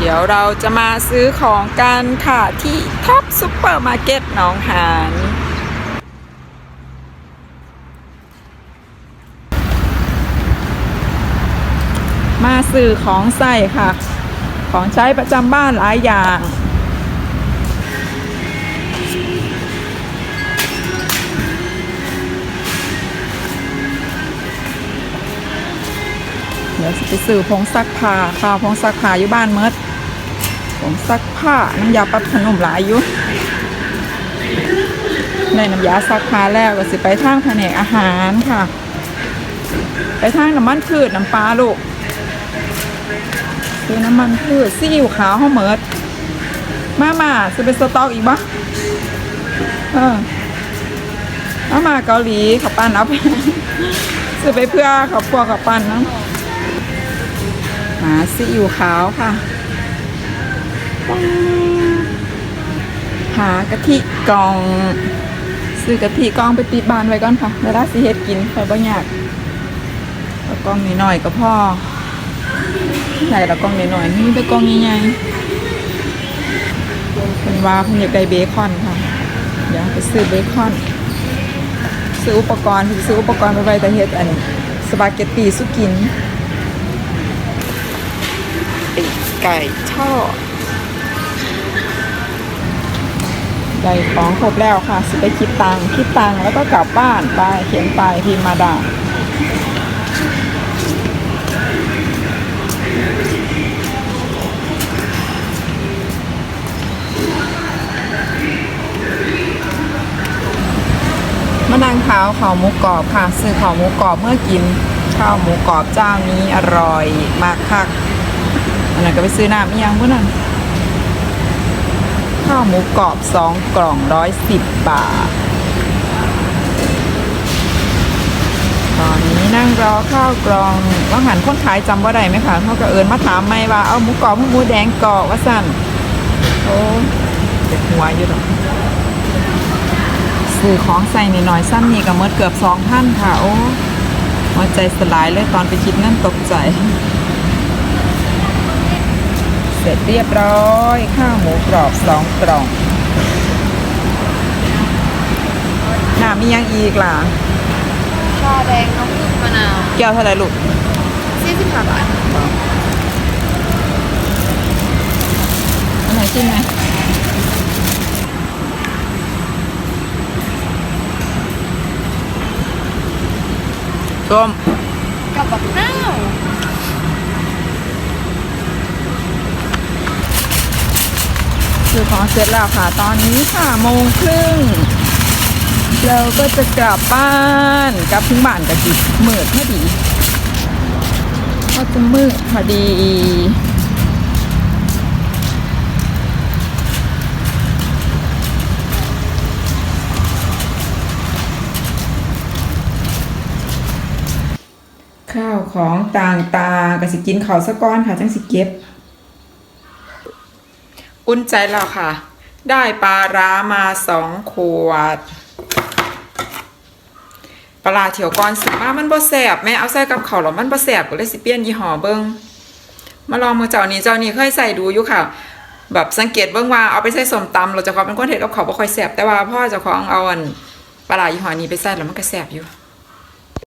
เดี๋ยวเราจะมาซื้อของกันค่ะที่ท็อปซุปเปอร์มาร์เก็ตหนองหานมาซื้อของใส่ค่ะ ของใช้ประจำบ้านหลายอย่าง ดี๋ยวสิไปซื้อผงซักผ้าค่ะผงซักผ้าอยู่บ้านเมดผงซักผ้าน้ำยาปับขนมหลายอยู่ในน้ำยาซักผ้าแล้วก็สิไปทางแผนกอาหารค่ะ ไปทางน้ำมันพืชน้ำปลาลูกซื้อน้ำมันพืชซีอิ๊วขาวห้าเมิดมามาซื้อเป็นสต็อกอีกปะเออมามาเกาหลีขับปั้นเอาไปซื้อไปเพื่อขอบครัวขับปั้นนะาซีอิ๊วขาวค่ะหากะทิกองซื้อกะทิกองไปติดบานไว้ก่อนค่ะเวลาสิเฮ็ดกินค่อยบ่ยากเอากองน้อยก็พอใส่ละกองน้อยนี่ไปกองใหญ่ๆเป็นว่าเพิ่นอยากได้เบคอนค่ะเดี๋ยวไปซื้อเบคอนซื้ออุปกรณ์ซื้ออุปกรณ์ไปไว้แต่เฮ็ดอันสปาเกตตีสุกิน ปีกไก่ทอดได้ของครบแล้วค่ะสิไปคิดตังคิดตังแล้วก็กลับบ้านไปเขียนไปพิมพ์มาดามานั่งเท้าข้าวหมูกรอบค่ะ ซื้อข้าวหมูกรอบเมื่อกินข้าวหมูกรอบเจ้านี้อร่อยมากคัก อันนั้นก็ไปซื้อน้ำอีกอยังเพื่อนข้าวหมูกรอบสองกล่องร้อยสิบบาท ตอนนี้นั่งรอข้าวกล่องว่าหันคนขายจำว่าได้ไหมคะเขาก็เอิญมาถามไม่ว่าเอาหมูกรอบหรือหมูแดงกรอบว่าสั่นโอ้เจ็บหัวอยู่หรอกซื้อของใส่นิดหน่อยๆซ้ำนี่ก็เมื่อเกือบสองพันค่ะ โอ้หัวใจสลายเลยตอนไปคิดนั่นตกใจ ร็จเรียบร้อย ข้าวหมูกรอบสองกล่องน้ำมียังอีกล่ะชาแดงน้ำผึ้งมะนาวแก้วเท่าไหรลูกสี่สิบห้าบาทอันไหนชิมไหมส้มกับบักน้าว ซื้อของเสร็จแล้วค่ะ ตอนนี้ค่ะโมงครึ่งเราก็จะกลับบ้านกลับถึงบ้านกันจิมืดพอดีก็จะมืดพอดีข้าวของต่างๆก็สิกินข้าวสะก้อนค่ะจังสิเก็บ อุ่นใจแล้วค่ะ ได้ปลาร้ามาสองขวด ปลาเถียวก่อนสิมามันบ่แสบแม่เอาใส่กับข้าวแล้วมันบ่แสบก็เลยสิเปลี่ยนยี่ห้อเบิ่งมาลองมือเจ้านี้เจ้านี้เคยใส่ดูอยู่ค่ะ แบบสังเกตเบิ่งว่าเอาไปใส่สมตำเราจะขอเป็นคนเฮ็ดกับข้าวบ่ค่อยแสบแต่ว่าพ่อจ้าของเอาอันปลาร้ายี่ห้อนี้ไปใส่แล้วมันก็แสบอยู่